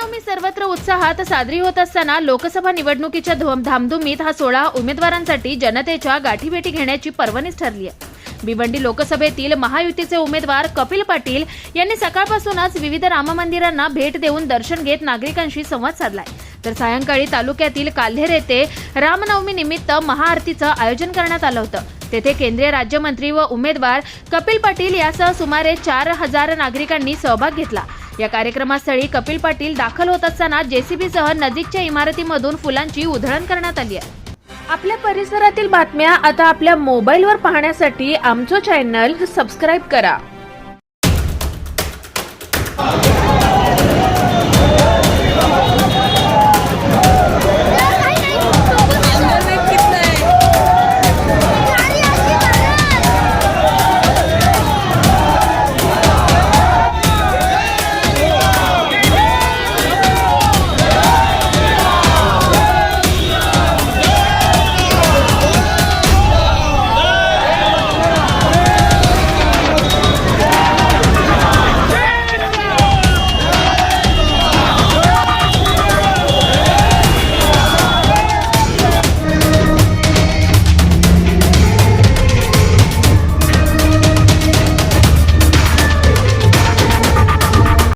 रामनवमी सर्वत्र उत्साहात साजरी होत असताना लोकसभा निवडणुकीच्या धामधुमीत हा सोहळा उमेदवारांसाठी जनतेच्या गाठीभेटी घेण्याची पर्वणीच ठरली आहे. भिवंडी लोकसभेतील महायुतीचे उमेदवार कपिल पाटील यांनी सकाळपासूनच विविध राममंदिरांना भेट देऊन दर्शन घेत नागरिकांशी संवाद साधलाय. तर सायंकाळी तालुक्यातील काल्हेर येथे रामनवमी निमित्त महाआरतीचं आयोजन करण्यात आलं होतं. तेथे केंद्रीय राज्यमंत्री व उमेदवार कपिल पाटील यासह सुमारे चार हजार नागरिकांनी सहभाग घेतला. या कार्यक्रमास्थळी कपिल पाटील दाखल होत असताना जेसीबीसह नजीकच्या इमारतीमधून फुलांची उधळण करण्यात आली आहे. आपल्या परिसरातील बातम्या आता आपल्या मोबाईलवर पाहण्यासाठी आमचं चॅनल सबस्क्राईब करा.